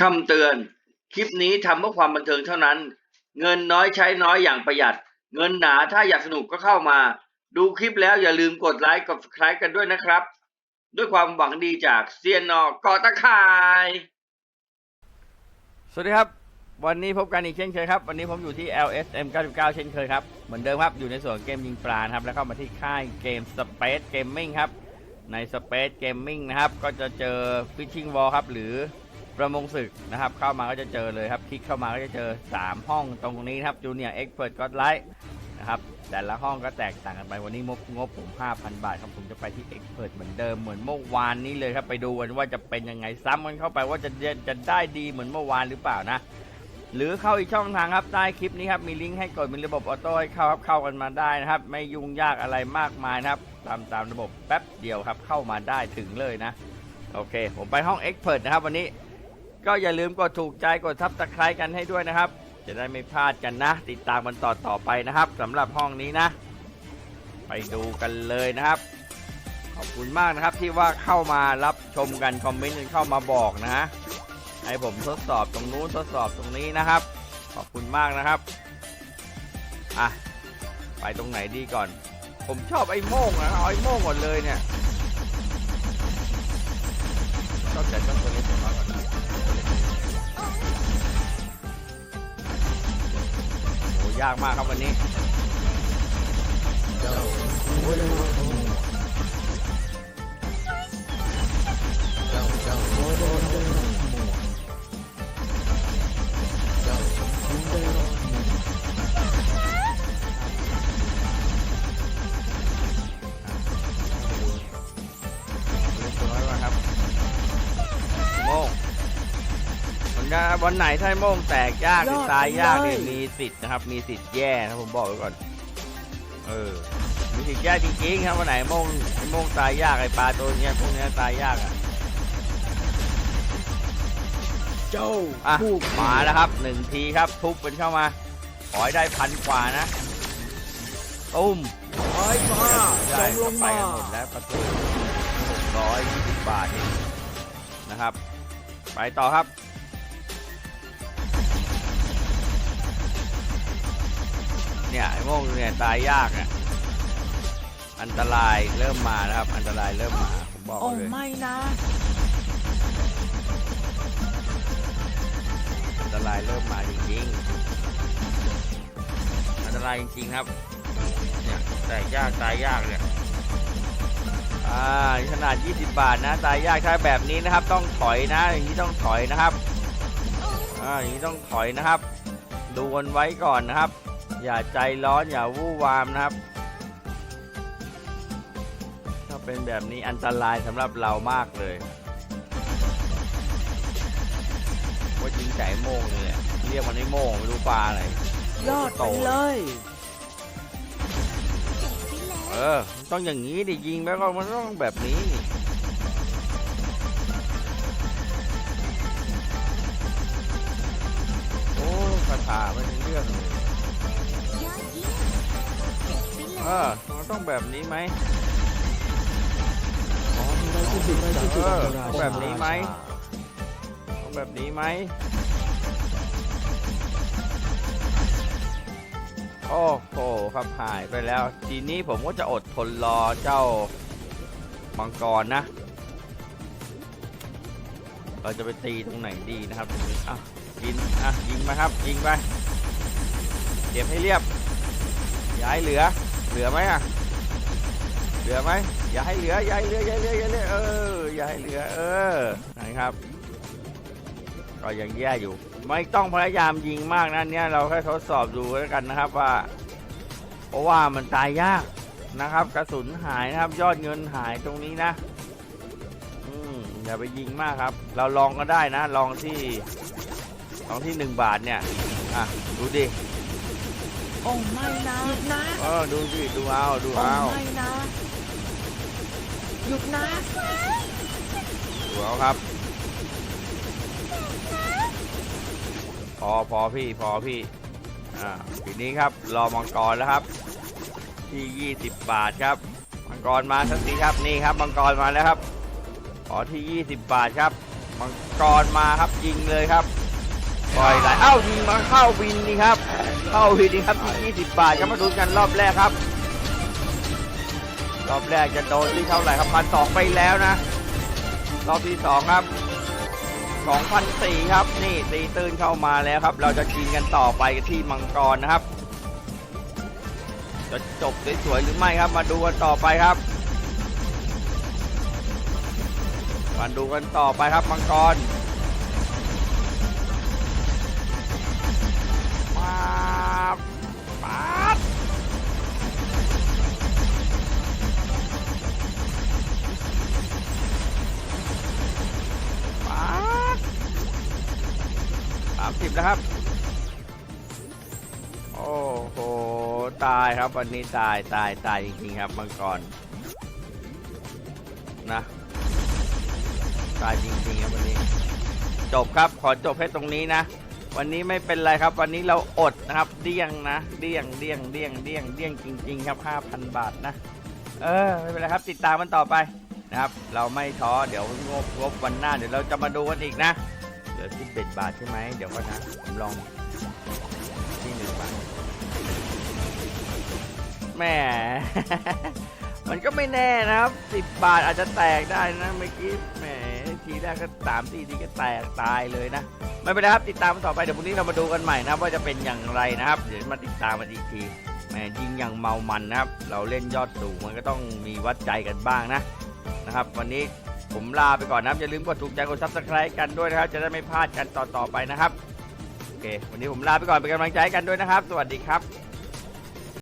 คำเตือน คลิปนี้ทำเพื่อความบันเทิงเท่านั้น เงินน้อยใช้น้อยอย่างประหยัด เงินหนาถ้าอยากสนุกก็เข้ามา ดูคลิปแล้วอย่าลืมกดไลค์กด subscribe กันด้วยนะครับ ด้วยความหวังดีจากเซียนนอกอตะข่าย สวัสดีครับ วันนี้พบกันอีกเช่นเคยครับ วันนี้ผมอยู่ที่ LSM 99 เช่นเคยครับ เหมือนเดิมครับ อยู่ในส่วนเกมยิงปลาครับ แล้วเข้ามาที่ค่ายเกม Space Gaming ครับ ใน Space Gaming นะครับ ก็จะเจอ Fishing Wall ครับ หรือ ประมงศึกนะครับ เข้ามาก็จะเจอเลยครับ คลิกเข้ามาก็จะเจอ 3 ห้องตรงนี้ครับ Junior Expert God Light นะครับแต่ละห้องก็แตกต่างกันไปวันนี้งบงบผม 5,000 บาทครับผมจะไปที่ Expert เหมือนเดิมเหมือนเมื่อวานนี้เลยครับไปดูกันว่าจะเป็นยังไงซ้ำกันเข้าไปว่าจะจะได้ดีเหมือนเมื่อวานหรือเปล่านะ หรือเข้าอีกช่องทางครับใต้คลิปนี้ครับมีลิงก์ให้กดมีระบบออโต้ให้เข้าครับเข้ากันมาได้นะครับ ไม่ยุ่งยากอะไรมากมายนะครับ ตามตามระบบแป๊บเดียวครับเข้ามาได้ถึงเลยนะโอเค ผมไปห้อง Expert นะครับวันนี้ ก็อย่าลืมกดถูกใจกดทับตะไคร้กันให้ด้วยนะครับ จะได้ไม่พลาดกันนะ ติดตามกันต่อต่อไปนะครับสำหรับห้องนี้นะ ไปดูกันเลยนะครับ ขอบคุณมากนะครับที่ว่าเข้ามารับชมกันคอมเมนต์กันเข้ามาบอกนะฮะให้ผมทดสอบตรงนู้นทดสอบตรงนี้นะครับ ขอบคุณมากนะครับอะไปตรงไหนดีก่อน ผมชอบไอ้โม่งนะเอาไอ้โม่งก่อนเลยเนี่ยชอบแต่ต้องตัวเล็กตัวน้อยก่อน ยากมากครับวันนี้ นนี้วันไหนถ้าโม่งแตกยากหรือตายยากเนี่ยมีสิทธิ์นะครับ มีสิทธิ์แย่นะผมบอกไว้ก่อน เออ มีสิทธิ์แย่จริงๆครับวันไหนโม่งไอ้โม่งตายยากไอ้ปลาตัวเนี้ยพวกเนี้ยตายยากอะเจ้าอะผู้มาแล้วครับหนึ่งทีครับทุบเป็นเข้ามาขอให้ได้พันกว่านะตุ้มไอ้ฟ้าจได้งลงไปมากันหมดแล้วประตูหกร้อยยี่สิบบาทเองนะครับ ไปต่อครับ เนี่ยไอ้โม่งเนี่ยตายยากอะอันตรายเริ่มมาแล้วครับ อันตรายเริ่มมาผมบอกโอ้เลยไม่นะ อันตรายเริ่มมาจริงๆอันตรายจริงๆครับเนี่ยแตกยากตายยากเนี่ยอ่าขนาด 20 บาทนะ ตายยากถ้าแบบนี้นะครับ ต้องถอยนะ อย่างนี้ต้องถอยนะครับอ่าอย่างนี้ต้องถอยนะครับ ดูกันไว้ก่อนนะครับ อย่าใจร้อนอย่าวู่วามนะครับ ถ้าเป็นแบบนี้อันตรายสำหรับเรามากเลยว่ายิงใจโม่งเลยแหละเรียกมันไอ้โม่งไม่รู้ปลาอะไรยอดไปเลย เออมันต้องอย่างนี้ดิยิงแล้วก็มันต้องแบบนี้นี่โอ้คาถาไม่เป็นเรื่องเลย เออมันต้องแบบนี้ไหมขอให้ได้ที่สุดได้ที่สุดเออราชแบบนี้ไหมต้องแบบนี้ไหมโอ้โหครับหายไปแล้ว ทีนี้ผมก็จะอดทนรอเจ้ามังกรนะ เราจะไปตีตรงไหนดีนะครับตรงนี้อะยิงอะยิงมาครับยิงไปเก็บให้เรียบอย่าให้เหลือ เหลือไหมอะเหลือไหมอย่าให้เหลืออย่าให้เหลืออย่าให้เหลืออย่าให้เหลือเอออย่าให้เหลือเออนะครับก็ยังแย่อยู่ ไม่ต้องพยายามยิงมากนะเนี่ยเราแค่ทดสอบดูแล้วกันนะครับว่า เพราะว่ามันตายยากนะครับ กระสุนหายนะครับ ยอดเงินหายตรงนี้นะอืมอย่าไปยิงมากครับ เราลองก็ได้นะ ลองที่ลองที่หนึ่งบาทเนี่ยอะดูดิ โอ้ไม่นะหยุดนะเออดูดิดูเอาดูโอ้เอาไม่นะหยุดนะดูเอาครับ พอพอพี่พอพี่อ่าทีนี้ครับรอมังกรแล้วครับ ที่ 20 บาทครับ มังกรมาสักทีครับนี่ครับมังกรมาแล้วครับขอที่ 20 บาทครับ มังกรมาครับยิงเลยครับ ปล่อยไหลเอ้ายิงมาเข้าวินนี่ครับ เข้าวินนี่ครับที่20 บาทครับมาดูกันรอบแรกครับ รอบแรกจะโดนที่เท่าไหร่ครับพันสองไปแล้วนะ รอบที่สองครับสองพันสี่ครับ นี่ตีตื้นเข้ามาแล้วครับ เราจะกินกันต่อไปที่มังกรนะครับ จะจบสวยๆหรือไม่ครับ มาดูกันต่อไปครับมาดูกันต่อไปครับมังกร สิบแล้วครับ โอ้โห ตายครับวันนี้ตายตายตายจริงๆครับมังกรนะตายจริงๆครับวันนี้ จบครับขอจบให้ตรงนี้นะ วันนี้ไม่เป็นไรครับ วันนี้เราอดนะครับเดี้ยงนะเดี้ยงเดี้ยงเดี้ยงเดี้ยงเดี้ยงจริง ๆ ครับ 5,000 บาทนะ เออไม่เป็นไรครับ ติดตามมันต่อไปนะครับ เราไม่ท้อเดี๋ยวงบงบวันหน้าเดี๋ยวเราจะมาดูกันอีกนะ เหลือ11บาทใช่ไหม เดี๋ยวก่อนะ ผมลองที่หนึ่งบาทแหม่มันก็ไม่แน่นะครับ10บาทอาจจะแตกได้นะเมื่อกี้แหมทีแรกก็สามทีทีก็แตกตายเลยนะ ไม่เป็นไรครับติดตามต่อไปเดี๋ยวพรุ่งนี้เรามาดูกันใหม่นะว่าจะเป็นอย่างไรนะครับ เดี๋ยวมาติดตามกันอีกทีแหมยิงอย่างเมามันนะครับ เราเล่นยอดสูงมันก็ต้องมีวัดใจกันบ้างนะนะครับ วันนี้ ผมลาไปก่อนนะครับ อย่าลืมกดถูกใจกดซับสไครต์กันด้วยนะครับ จะได้ไม่พลาดกันต่อๆไปนะครับ โอเค วันนี้ผมลาไปก่อนเป็นกำลังใจให้กันด้วยนะครับ สวัสดีครับ